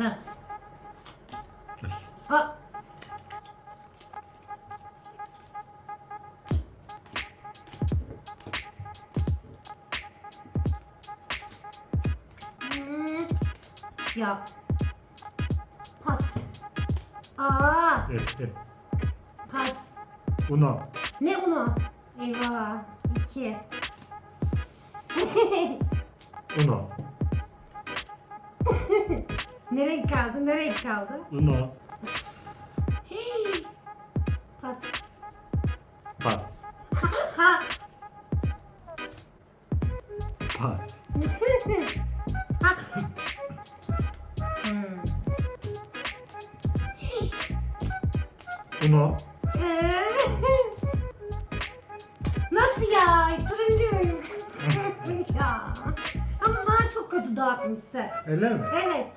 Evet. Aa. Hmm. Ya. Pas. Aa, Eh, eh. pas. Uno. Ne onu? Eyvah. İki. Uno. Ne renk kaldı? Ne renk kaldı? Uno. Pas. Pas. Ha. Pas. ha. Hmm. Uno. Nasıl ya? Turuncu muyum? ya. Ama bana çok kötü dağıtmışsın. Öyle mi? Evet.